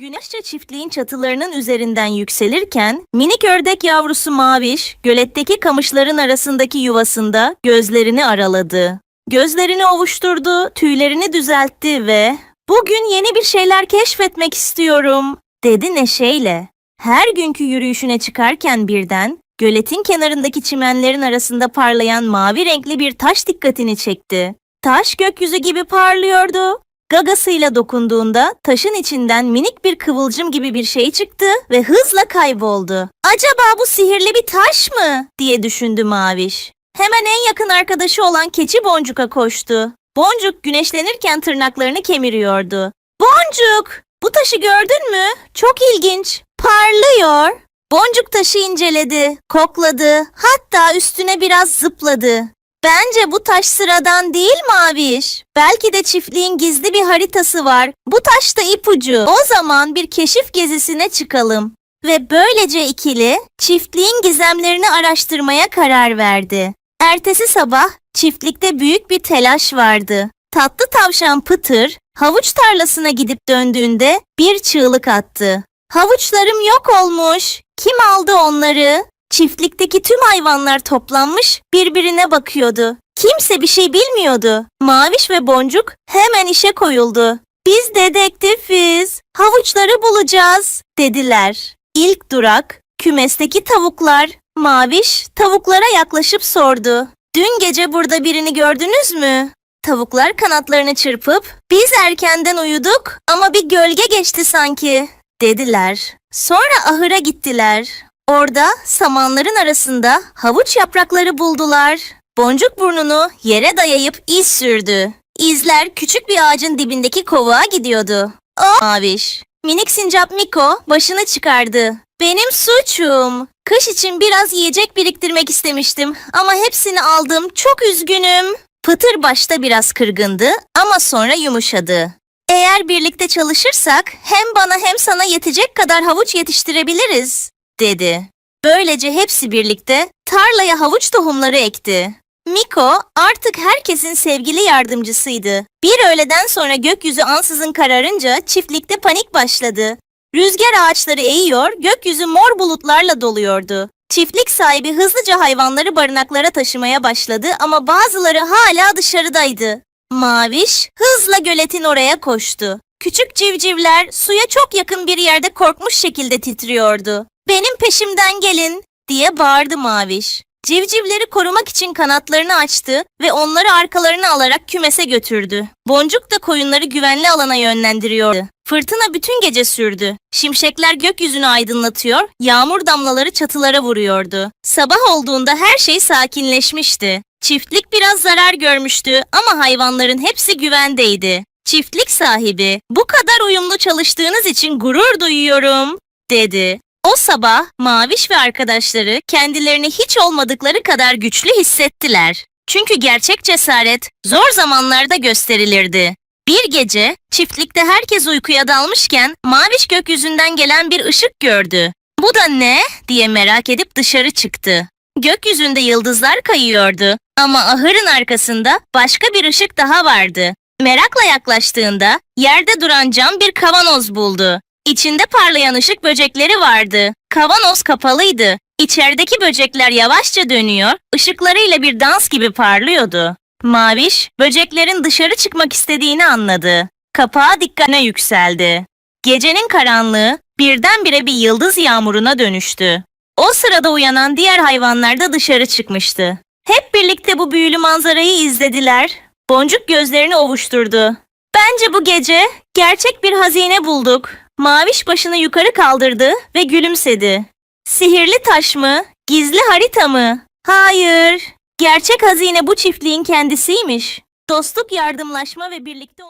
Güneşçe çiftliğin çatılarının üzerinden yükselirken minik ördek yavrusu Maviş göletteki kamışların arasındaki yuvasında gözlerini araladı. Gözlerini ovuşturdu, tüylerini düzeltti ve "Bugün yeni bir şeyler keşfetmek istiyorum." dedi neşeyle. Her günkü yürüyüşüne çıkarken birden göletin kenarındaki çimenlerin arasında parlayan mavi renkli bir taş dikkatini çekti. Taş gökyüzü gibi parlıyordu. Gagasıyla dokunduğunda taşın içinden minik bir kıvılcım gibi bir şey çıktı ve hızla kayboldu. Acaba bu sihirli bir taş mı? diye düşündü Maviş. Hemen en yakın arkadaşı olan keçi Boncuk'a koştu. Boncuk güneşlenirken tırnaklarını kemiriyordu. Boncuk, bu taşı gördün mü? Çok ilginç. Parlıyor. Boncuk taşı inceledi, kokladı, hatta üstüne biraz zıpladı. Bence bu taş sıradan değil Maviş. Belki de çiftliğin gizli bir haritası var. Bu taş da ipucu. O zaman bir keşif gezisine çıkalım. Ve böylece ikili çiftliğin gizemlerini araştırmaya karar verdi. Ertesi sabah çiftlikte büyük bir telaş vardı. Tatlı tavşan Pıtır havuç tarlasına gidip döndüğünde bir çığlık attı. Havuçlarım yok olmuş. Kim aldı onları? Çiftlikteki tüm hayvanlar toplanmış birbirine bakıyordu. Kimse bir şey bilmiyordu. Maviş ve Boncuk hemen işe koyuldu. Biz dedektifiz. Havuçları bulacağız dediler. İlk durak kümesteki tavuklar. Maviş tavuklara yaklaşıp sordu. Dün gece burada birini gördünüz mü? Tavuklar kanatlarını çırpıp biz erkenden uyuduk ama bir gölge geçti sanki dediler. Sonra ahıra gittiler. Orada samanların arasında havuç yaprakları buldular. Boncuk burnunu yere dayayıp iz sürdü. İzler küçük bir ağacın dibindeki kovuğa gidiyordu. O maviş. Minik sincap Miko başını çıkardı. Benim suçum. Kış için biraz yiyecek biriktirmek istemiştim ama hepsini aldım. Çok üzgünüm. Pıtır başta biraz kırgındı ama sonra yumuşadı. Eğer birlikte çalışırsak hem bana hem sana yetecek kadar havuç yetiştirebiliriz, dedi. Böylece hepsi birlikte tarlaya havuç tohumları ekti. Miko artık herkesin sevgili yardımcısıydı. Bir öğleden sonra gökyüzü ansızın kararınca çiftlikte panik başladı. Rüzgar ağaçları eğiyor, gökyüzü mor bulutlarla doluyordu. Çiftlik sahibi hızlıca hayvanları barınaklara taşımaya başladı ama bazıları hala dışarıdaydı. Maviş hızla göletin oraya koştu. Küçük civcivler suya çok yakın bir yerde korkmuş şekilde titriyordu. Benim peşimden gelin diye bağırdı Maviş. Civcivleri korumak için kanatlarını açtı ve onları arkalarına alarak kümese götürdü. Boncuk da koyunları güvenli alana yönlendiriyordu. Fırtına bütün gece sürdü. Şimşekler gökyüzünü aydınlatıyor, yağmur damlaları çatılara vuruyordu. Sabah olduğunda her şey sakinleşmişti. Çiftlik biraz zarar görmüştü ama hayvanların hepsi güvendeydi. Çiftlik sahibi, bu kadar uyumlu çalıştığınız için gurur duyuyorum, dedi. O sabah Maviş ve arkadaşları kendilerini hiç olmadıkları kadar güçlü hissettiler. Çünkü gerçek cesaret zor zamanlarda gösterilirdi. Bir gece çiftlikte herkes uykuya dalmışken Maviş gökyüzünden gelen bir ışık gördü. Bu da ne diye merak edip dışarı çıktı. Gökyüzünde yıldızlar kayıyordu ama ahırın arkasında başka bir ışık daha vardı. Merakla yaklaştığında yerde duran cam bir kavanoz buldu. İçinde parlayan ışık böcekleri vardı. Kavanoz kapalıydı. İçerideki böcekler yavaşça dönüyor, ışıklarıyla bir dans gibi parlıyordu. Maviş, böceklerin dışarı çıkmak istediğini anladı. Kapağı dikkatine yükseldi. Gecenin karanlığı birdenbire bir yıldız yağmuruna dönüştü. O sırada uyanan diğer hayvanlar da dışarı çıkmıştı. Hep birlikte bu büyülü manzarayı izlediler. Boncuk gözlerini ovuşturdu. Bence bu gece gerçek bir hazine bulduk. Maviş başını yukarı kaldırdı ve gülümsedi. Sihirli taş mı? Gizli harita mı? Hayır. Gerçek hazine bu çiftliğin kendisiymiş. Dostluk, yardımlaşma ve birlikte